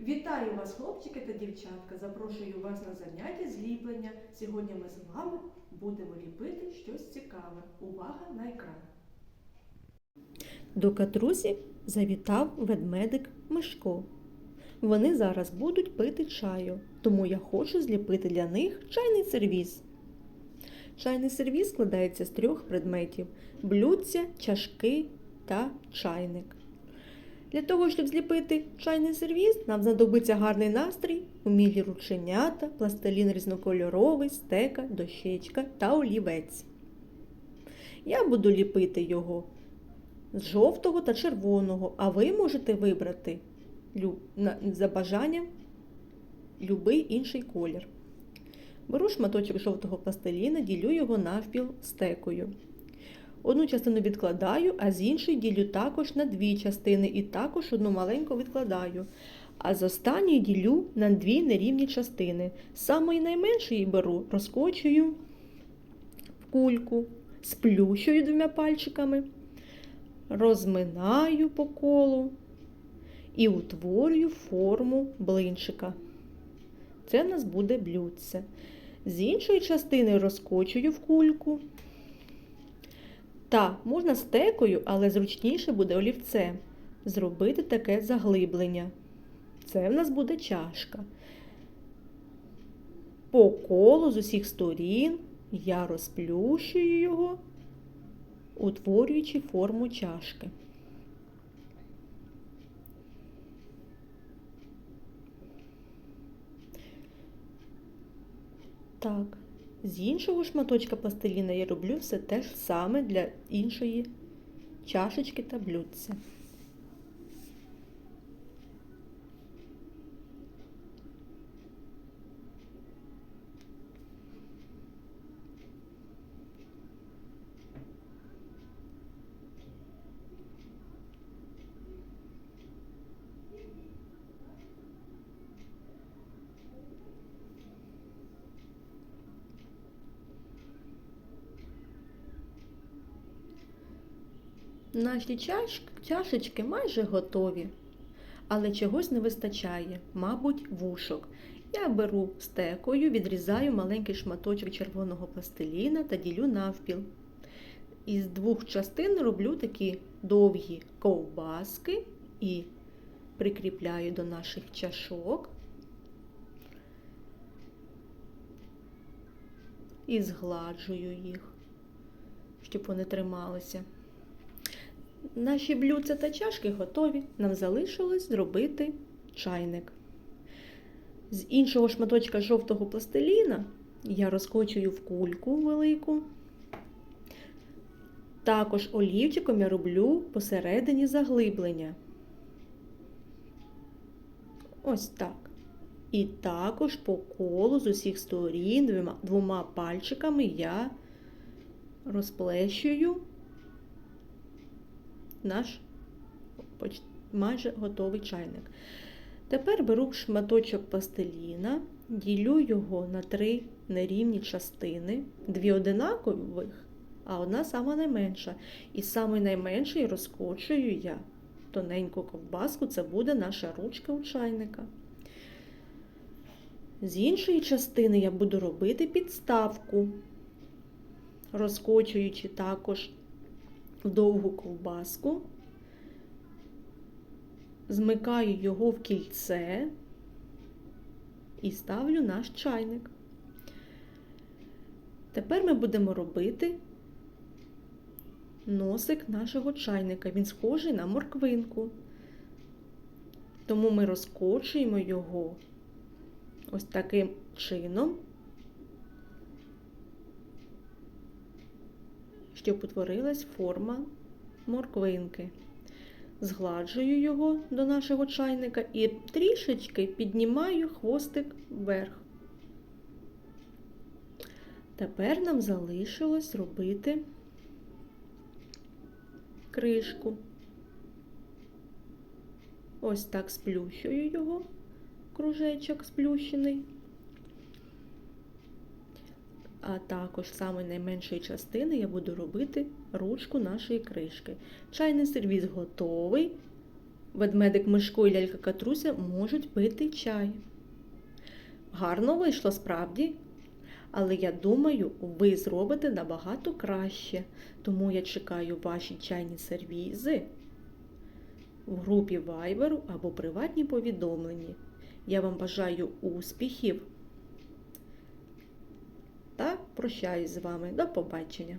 Вітаю вас, хлопчики та дівчатка! Запрошую вас на заняття зліплення. Сьогодні ми з вами будемо ліпити щось цікаве. Увага на екран. До катрусі завітав ведмедик Мишко. Вони зараз будуть пити чаю, тому я хочу зліпити для них чайний сервіз. Чайний сервіз складається з трьох предметів: блюдця, чашки та чайник. Для того, щоб зліпити чайний сервіз, нам знадобиться гарний настрій, умілі рученята, пластилін різнокольоровий, стека, дощечка та олівець. Я буду ліпити його з жовтого та червоного, а ви можете вибрати за бажанням любий інший колір. Беру шматочок жовтого пластиліна, ділю його навпіл стекою. Одну частину відкладаю, а з іншої ділю також на дві частини і також одну маленьку відкладаю. А з останньої ділю на дві нерівні частини. З самої найменшої беру, розкочую в кульку, сплющую двома пальчиками розминаю по колу і утворюю форму блинчика. Це в нас буде блюдце. З іншої частини розкочую в кульку. Та, можна стекою, але зручніше буде олівцем зробити таке заглиблення. Це в нас буде чашка. По колу з усіх сторін я розплющую його утворюючи форму чашки. Так, з іншого шматочка пластиліна я роблю все те ж саме для іншої чашечки та блюдця. Наші чаш... чашечки майже готові, але чогось не вистачає, мабуть, вушок. Я беру стекою, відрізаю маленький шматочок червоного пластиліна та ділю навпіл. Із двох частин роблю такі довгі ковбаски і прикріпляю до наших чашок. І згладжую їх, щоб вони трималися. Наші блюдця та чашки готові. Нам залишилось зробити чайник. З іншого шматочка жовтого пластиліна я розкочую в кульку велику. Також олівчиком я роблю посередині заглиблення. Ось так. І також по колу з усіх сторін двома, пальчиками я розплещую наш майже готовий чайник. Тепер беру шматочок пластиліна, ділю його на три нерівні частини, дві одинакових, а одна сама найменша. І саме найменший розкочую я тоненьку ковбаску, це буде наша ручка у чайника. З іншої частини я буду робити підставку, розкочуючи також довгу ковбаску, змикаю його в кільце і ставлю наш чайник. Тепер ми будемо робити носик нашого чайника. Він схожий на морквинку. Тому ми розкочуємо його ось таким чином. Щоб утворилась форма морквинки. Згладжую його до нашого чайника і трішечки піднімаю хвостик вверх. Тепер нам залишилось робити кришку. Ось так сплющую його, кружечок сплющений. А також з самої найменшої частини я буду робити ручку нашої кришки. Чайний сервіз готовий. ведмедик Мишко і лялька Катруся можуть пити чай. Гарно вийшло справді. Але я думаю, ви зробите набагато краще, тому я чекаю ваші чайні сервізи в групі Viber або приватні повідомлення. Я вам бажаю успіхів прощаюсь з вами. До побачення!